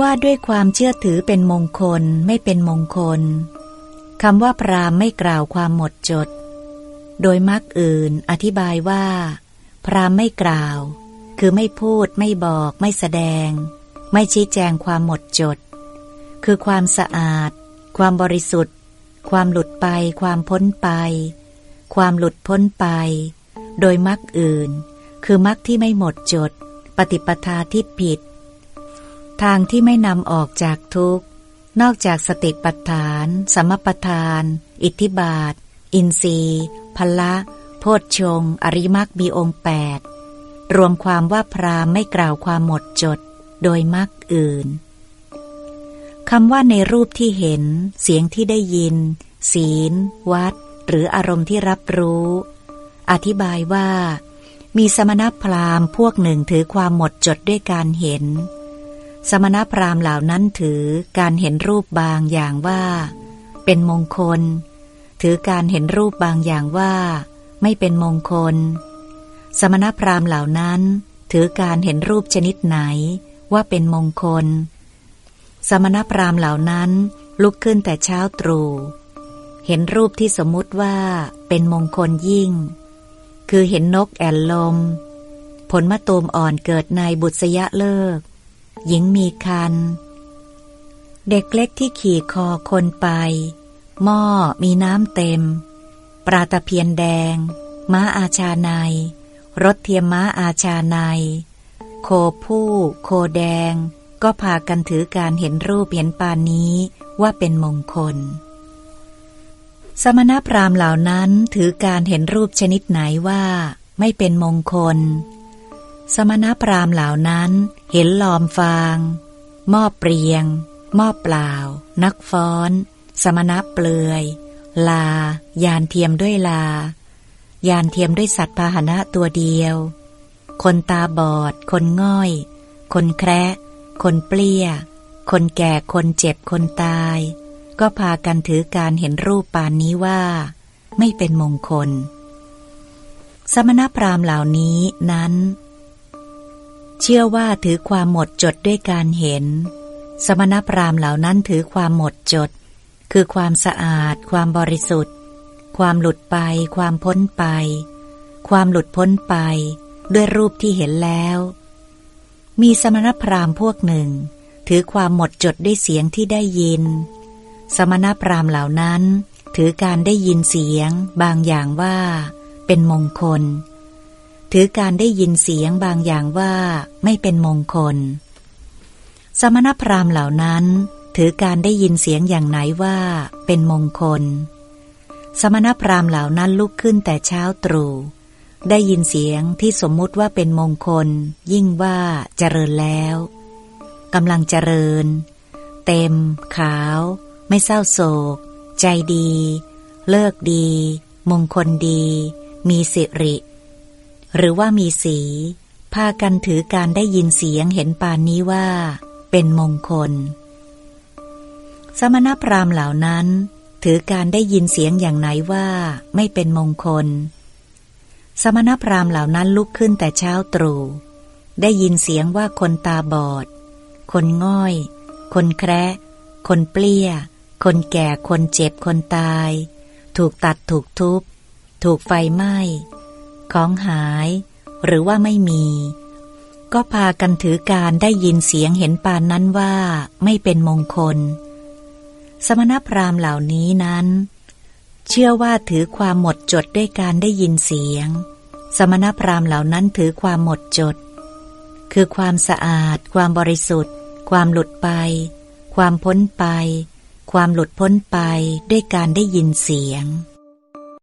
ว่าด้วยความเชื่อถือเป็นมงคลไม่เป็นมงคลคำว่าพรามไม่กล่าวความหมดจด โดยมักอื่นอธิบายว่า พรามไม่กล่าว คือไม่พูดไม่บอกไม่แสดง ไม่ชี้แจงความหมดจด คือความสะอาด ความบริสุทธิ์ ความหลุดไป ความพ้นไป ความหลุดพ้นไป โดยมักอื่น คือมักที่ไม่หมดจด ปฏิปทาที่ผิด ทางที่ไม่นำออกจากทุกข์ นอกจากสติปัฏฐาน สมปทาน อิทธิบาท อินทรีย์พละโพชฌงอริมักมีองค์แปดรวมความว่าพรามไม่กล่าวความหมดจดโดยมักอื่นคำว่าในรูปที่เห็น เสียงที่ได้ยิน ศีล วัด หรืออารมณ์ที่รับรู้ อธิบายว่า มีสมณพราหมณ์พวกหนึ่งถือความหมดจดด้วยการเห็น สมณพราหมณ์เหล่านั้นถือการเห็นรูปบางอย่างว่า เป็นมงคล ถือการเห็นรูปบางอย่างว่า ไม่เป็นมงคล สมณพราหมณ์เหล่านั้น ถือการเห็นรูปชนิดไหนว่าเป็นมงคล สมณพราหมณ์เหล่านั้นลุกขึ้นแต่เช้าตรู่เห็นรูปที่สมมุติว่าเป็นมงคลยิ่ง คือเห็นนกแอ่นลม ผลมะตูมอ่อนเกิดในบุษยะเลิก หญิงมีคัน เด็กเล็กที่ขี่คอคนไป หม้อมีน้ำเต็มปราตะเพียนแดง ม้าอาชาในรถเทียมม้าอาชาในโคผู้ โคแดง ก็พากันถือการเห็นรูปเห็นปานนี้ว่าเป็นมงคล สมณพราหมณ์เหล่านั้นถือการเห็นรูปชนิดไหนว่า ไม่เป็นมงคล สมณพราหมณ์เหล่านั้นเห็นลอมฟาง หม้อเปรียง หม้อเปล่า นักฟ้อน สมณะเปลือย ลา ยานเทียมด้วยลา ยานเทียมด้วยสัตว์พาหนะตัวเดียว คนตาบอด คนง่อย คนแคระคนเปลี้ย คนแก่คนเจ็บคนตาย ก็พากันถือการเห็นรูปปานนี้ว่า ไม่เป็นมงคล สมณพราหมณ์เหล่านี้นั้น ชื่อว่าถือความหมดจดด้วยการเห็น สมณพราหมณ์เหล่านั้นถือความหมดจด คือความสะอาด ความบริสุทธิ์ ความหลุดไป ความพ้นไป ความหลุดพ้นไป ด้วยรูปที่เห็นแล้ว มีสมณพราหมณ์พวกหนึ่ง ถือความหมดจดด้วยเสียงที่ได้ยิน สมณพราหมณ์เหล่านั้น ถือการได้ยินเสียง บางอย่างว่า เป็นมงคล ถือการได้ยินเสียงบางอย่างว่าไม่เป็นมงคล สมณพราหมณ์เหล่านั้น ถือการได้ยินเสียงอย่างไหนว่าเป็นมงคล สมณพราหมณ์เหล่านั้นลุกขึ้นแต่เช้าตรู่ได้ยินเสียงที่สมมุติว่าเป็นมงคล ยิ่งว่าเจริญแล้วกำลังเจริญ เต็ม ขาว ไม่เศร้าโศก ใจดี เลิกดี มงคลดี มีสิริ หรือว่ามีสี พากันถือการได้ยินเสียงเห็นปานนี้ว่า เป็นมงคล สมณพราหมณ์เหล่านั้น ถือการได้ยินเสียงอย่างไหนว่าไม่เป็นมงคล สมณพราหมณ์เหล่านั้นลุกขึ้นแต่เช้าตรู่ได้ยินเสียงว่าคนตาบอด คนง่อย คนแคระคนเปลี้ย คนแก่ คนเจ็บ คนตาย ถูกตัด ถูกทุบ ถูกไฟไหม้ ของหาย หรือว่าไม่มี ก็พากันถือการได้ยินเสียงเห็นปานนั้นว่าไม่เป็นมงคล สมณพราหมณ์เหล่านี้นั้น เชื่อว่าถือความหมดจดด้วยการได้ยินเสียง สมณพราหมณ์เหล่านั้นถือความหมดจด คือความสะอาด ความบริสุทธิ์ ความหลุดไป ความพ้นไป ความหลุดพ้นไปด้วยการได้ยินเสียง